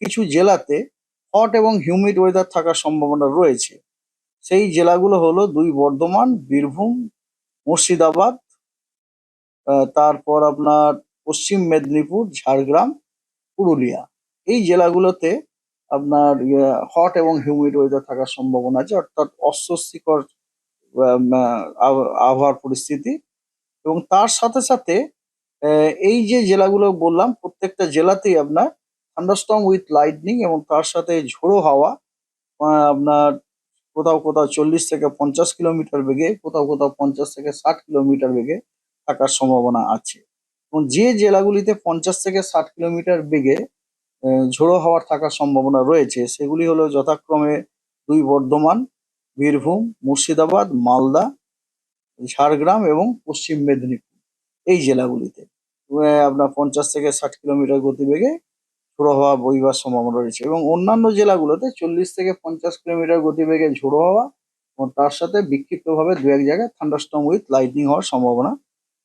কিছু জেলাতে হট এবং হিউমিড ওয়েদার থাকার সম্ভাবনা রয়েছে। সেই জেলাগুলো হলো দুই বর্ধমান, বীরভূম, মুর্শিদাবাদ তারপর আপনার পশ্চিম মেদিনীপুর, ঝাড়গ্রাম, পুরুলিয়া। এই জেলাগুলোতে আপনার হট এবং হিউমিড ওয়েদার থাকার সম্ভাবনা আছে, অর্থাৎ অস্বস্তিকর আবহাওয়ার পরিস্থিতি। এবং তার সাথে সাথে এই যে জেলাগুলো বললাম, প্রত্যেকটা জেলাতেই আপনার থান্ডারস্টর্ম উইথ লাইটনিং এবং তার সাথে ঝোড়ো হাওয়া আপনার কোথাও কোথাও চল্লিশ থেকে পঞ্চাশ কিলোমিটার বেগে, কোথাও কোথাও পঞ্চাশ থেকে ষাট কিলোমিটার বেগে থাকার সম্ভাবনা আছে। এবং যে জেলাগুলিতে পঞ্চাশ থেকে ষাট কিলোমিটার বেগে ঝোড়ো হাওয়ার থাকার সম্ভাবনা রয়েছে, সেগুলি হলো যথাক্রমে দুই বর্ধমান, বীরভূম, মুর্শিদাবাদ, মালদা, ঝাড়গ্রাম এবং পশ্চিম মেদিনীপুর। এই জেলাগুলিতে আপনার পঞ্চাশ থেকে ষাট কিলোমিটার গতিবেগে হাওয়া বইবার সম্ভাবনা রয়েছে এবং অন্যান্য জেলাগুলোতে চল্লিশ থেকে পঞ্চাশ কিলোমিটার গতিবেগে ঝোড়ো হাওয়া এবং তার সাথে বিক্ষিপ্তভাবে দু এক জায়গায় থান্ডারস্টর্ম উইথ লাইটনিং হওয়ার সম্ভাবনা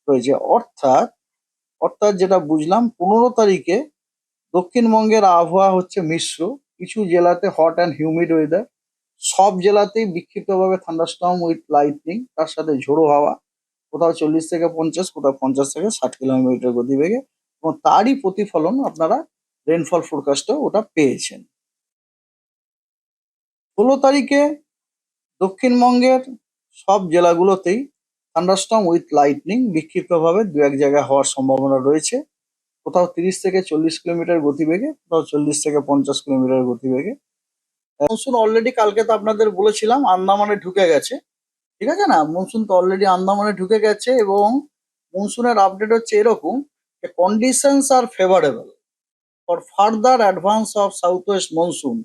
রয়েছে। অর্থাৎ অর্থাৎ যেটা বুঝলাম, পনেরো তারিখে দক্ষিণবঙ্গের আবহাওয়া হচ্ছে মিশ্র। কিছু জেলাতে হট অ্যান্ড হিউমিড ওয়েদার সব জেলাতেই বিক্ষিপ্তভাবে থান্ডারস্টর্ম উইথ লাইটনিং তার সাথে ঝোড়ো হাওয়া। কোথাও চল্লিশ থেকে পঞ্চাশ, কোথাও পঞ্চাশ থেকে ষাট কিলোমিটার গতিবেগে এবং তারই প্রতিফলন আপনারা রেনফল ফোরকাস্টও ওটা পেয়েছেন। ষোলো তারিখে দক্ষিণবঙ্গের সব জেলাগুলোতেই থান্ডারস্টর্ম উইথ লাইটনিং বিক্ষিপ্তভাবে দু এক জায়গায় হওয়ার সম্ভাবনা রয়েছে। কোথাও তিরিশ থেকে চল্লিশ কিলোমিটার গতিবেগে, কোথাও চল্লিশ থেকে পঞ্চাশ কিলোমিটার গতিবেগে। মনসুন অলরেডি কালকে তো আপনাদের বলেছিলাম, আন্দামানে ঢুকে গেছে। ঠিক আছে না? মনসুন তো অলরেডি আন্দামানে ঢুকে গেছে এবং মনসুনের আপডেট হচ্ছে এরকম conditions R favourable further advance of south west monsoon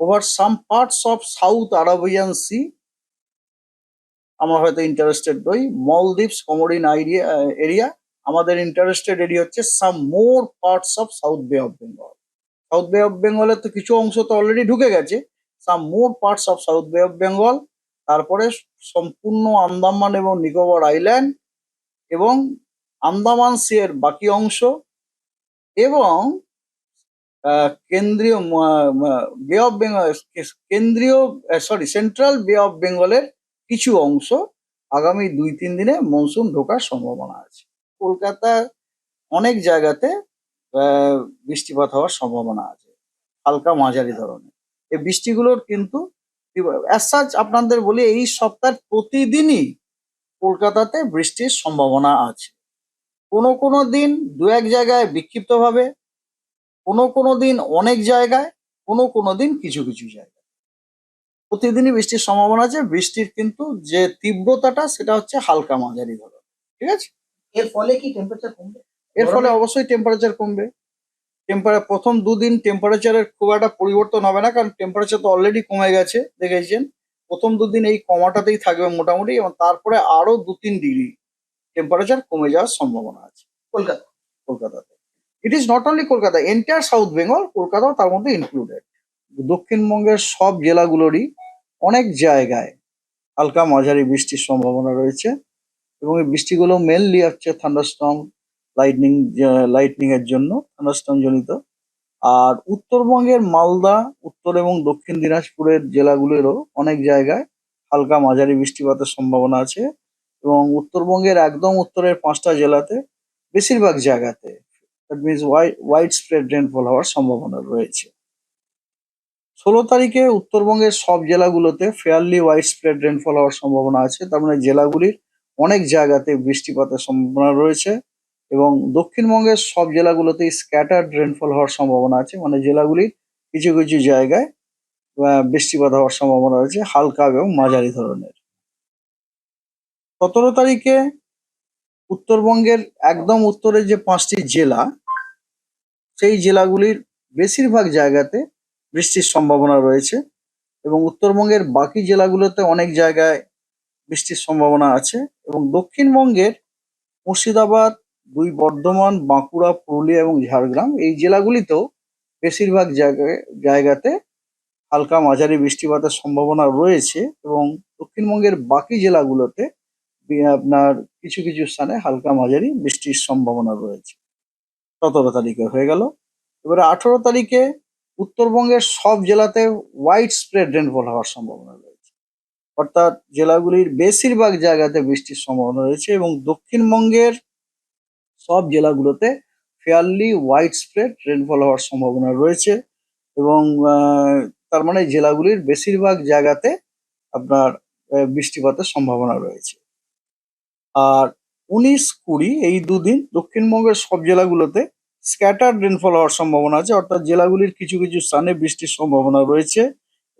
over some parts of south Arabian sea আমরা হয়তো ইন্টারেস্টেড নই মলদ্বীপস কমোডিন এরিয়া আমাদের ইন্টারেস্টেড এরিয়া হচ্ছে some more parts of south bay of Bengal south bay of বেঙ্গলের তো কিছু অংশ তো অলরেডি ঢুকে গেছে। Some more parts of south bay of Bengal তারপরে সম্পূর্ণ আন্দামান এবং নিকোবর আইল্যান্ড এবং আন্দামান সি এর বাকি অংশ। এবং কেন্দ্রীয় বে অফ বেঙ্গল কেন্দ্রীয় সরি সেন্ট্রাল বে অফ বেঙ্গলের কিছু অংশ আগামী দুই, তিন দিনে মনসুন ঢোকার সম্ভাবনা আছে। কলকাতার অনেক জায়গাতে বৃষ্টিপাত হওয়ার সম্ভাবনা আছে, হালকা মাঝারি ধরনের। এই বৃষ্টিগুলোর কিন্তু আপনাদের বলি এই সপ্তাহের প্রতিদিনই কলকাতাতে বৃষ্টির সম্ভাবনা আছে। কোনো কোনো দিন দু এক জায়গায় বিক্ষিপ্তভাবে কোনো কোনো দিন অনেক জায়গায় কোনো কোনো দিন কিছু কিছু জায়গায়। প্রতিদিনই বৃষ্টির সম্ভাবনা আছে বৃষ্টির কিন্তু যে তীব্রতাটা সেটা হচ্ছে হালকা মাঝারি ধরনের ঠিক আছে? এর ফলে কি টেম্পারেচার কমবে? এর ফলে অবশ্যই টেম্পারেচার কমবে। টেম্পারে প্রথম দুদিন টেম্পারেচারের খুব একটা পরিবর্তন হবে না কারণ টেম্পারেচার তো অলরেডি কমে গেছে দেখেছেন? প্রথম দুদিন এই কমাটাতেই থাকবে মোটামুটি এবং তারপরে আরও দু তিন ডিগ্রি টেম্পারেচার কমে যাওয়ার সম্ভাবনা আছে। কলকাতা। কলকাতাতে। It is not only Kolkata entire south Bengal কলকাতাও তার মধ্যে ইনক্লুডেড দক্ষিণবঙ্গের সব জেলাগুলোরই অনেক জায়গায় হালকা মাঝারি বৃষ্টির সম্ভাবনা রয়েছে এবং এই বৃষ্টিগুলো মেনলি হচ্ছে থান্ডারস্টর্ম লাইটনিং লাইটনিং এর জন্য থান্ডারস্টর্ম জনিত আর উত্তরবঙ্গের মালদা উত্তর এবং দক্ষিণ দিনাজপুরের জেলাগুলোরও অনেক জায়গায় হালকা মাঝারি বৃষ্টিপাতের সম্ভাবনা আছে। এবং উত্তরবঙ্গের একদম উত্তরের পাঁচটা জেলাতে বেশিরভাগ জায়গাতে that means wide spread rainfall হওয়ার সম্ভাবনা রয়েছে। ষোলো তারিখে উত্তরবঙ্গের সব জেলাগুলোতে ফেয়ারলি ওয়াইড স্প্রেড রেনফল হওয়ার সম্ভাবনা আছে। তার মানে জেলাগুলির অনেক জায়গাতে বৃষ্টিপাতের সম্ভাবনা রয়েছে এবং দক্ষিণবঙ্গের সব জেলাগুলোতেই স্ক্যাটার্ড রেনফল হওয়ার সম্ভাবনা আছে। মানে জেলাগুলির কিছু কিছু জায়গায় বৃষ্টিপাত হওয়ার সম্ভাবনা রয়েছে, হালকা এবং মাঝারি ধরনের। সতেরো তারিখে উত্তরবঙ্গের একদম উত্তরের যে পাঁচটি জেলা, সেই জেলাগুলির বেশিরভাগ জায়গাতে বৃষ্টির সম্ভাবনা রয়েছে এবং উত্তরবঙ্গের বাকি জেলাগুলোতে অনেক জায়গায় বৃষ্টির সম্ভাবনা আছে এবং দক্ষিণবঙ্গের মুর্শিদাবাদ, দুই বর্ধমান, বাঁকুড়া, পুরুলিয়া এবং ঝাড়গ্রাম এই জেলাগুলিতেও বেশিরভাগ জায়গায় জায়গাতে হালকা মাঝারি বৃষ্টিপাতের সম্ভাবনা রয়েছে এবং দক্ষিণবঙ্গের বাকি জেলাগুলোতে আপনার কিছু কিছু স্থানে হালকা মাঝারি বৃষ্টির সম্ভাবনা রয়েছে। সতেরো তারিখে হয়ে গেল। এবারে আঠেরো তারিখে উত্তরবঙ্গের সব জেলাতে হোয়াইট স্প্রেড রেনফল হওয়ার সম্ভাবনা রয়েছে। অর্থাৎ জেলাগুলির বেশিরভাগ জায়গাতে বৃষ্টির সম্ভাবনা রয়েছে এবং দক্ষিণবঙ্গের সব জেলাগুলোতে ফেয়ারলি হোয়াইট স্প্রেড রেনফল হওয়ার সম্ভাবনা রয়েছে এবং তার মানে জেলাগুলির বেশিরভাগ জায়গাতে আপনার বৃষ্টিপাতের সম্ভাবনা রয়েছে। আর উনিশ কুড়ি এই দুদিন দক্ষিণবঙ্গের সব জেলাগুলোতে স্ক্যাটার রেনফল হওয়ার সম্ভাবনা আছে। অর্থাৎ জেলাগুলির কিছু কিছু স্থানে বৃষ্টির সম্ভাবনা রয়েছে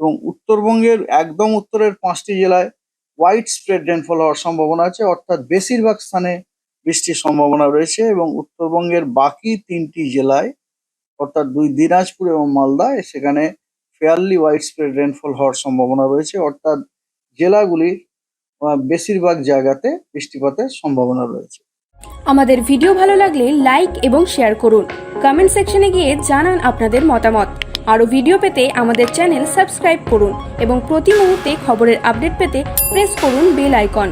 এবং উত্তরবঙ্গের একদম উত্তরের পাঁচটি জেলায় হোয়াইট স্প্রেড রেনফল হওয়ার সম্ভাবনা আছে। অর্থাৎ বেশিরভাগ স্থানে বৃষ্টির সম্ভাবনা রয়েছে এবং উত্তরবঙ্গের বাকি তিনটি জেলায়, অর্থাৎ দুই দিনাজপুর এবং মালদায় সেখানে ফেয়ারলি হোয়াইট স্প্রেড রেনফল হওয়ার সম্ভাবনা রয়েছে। অর্থাৎ জেলাগুলির বেশিরভাগ জায়গাতে বৃষ্টিপাতের সম্ভাবনা রয়েছে। আমাদের ভিডিও ভালো লাগলে লাইক এবং শেয়ার করুন। কমেন্ট সেকশনে গিয়ে জানান আপনাদের মতামত। আরও ভিডিও পেতে আমাদের চ্যানেল সাবস্ক্রাইব করুন এবং প্রতি মুহূর্তে খবরের আপডেট পেতে প্রেস করুন বেল আইকন।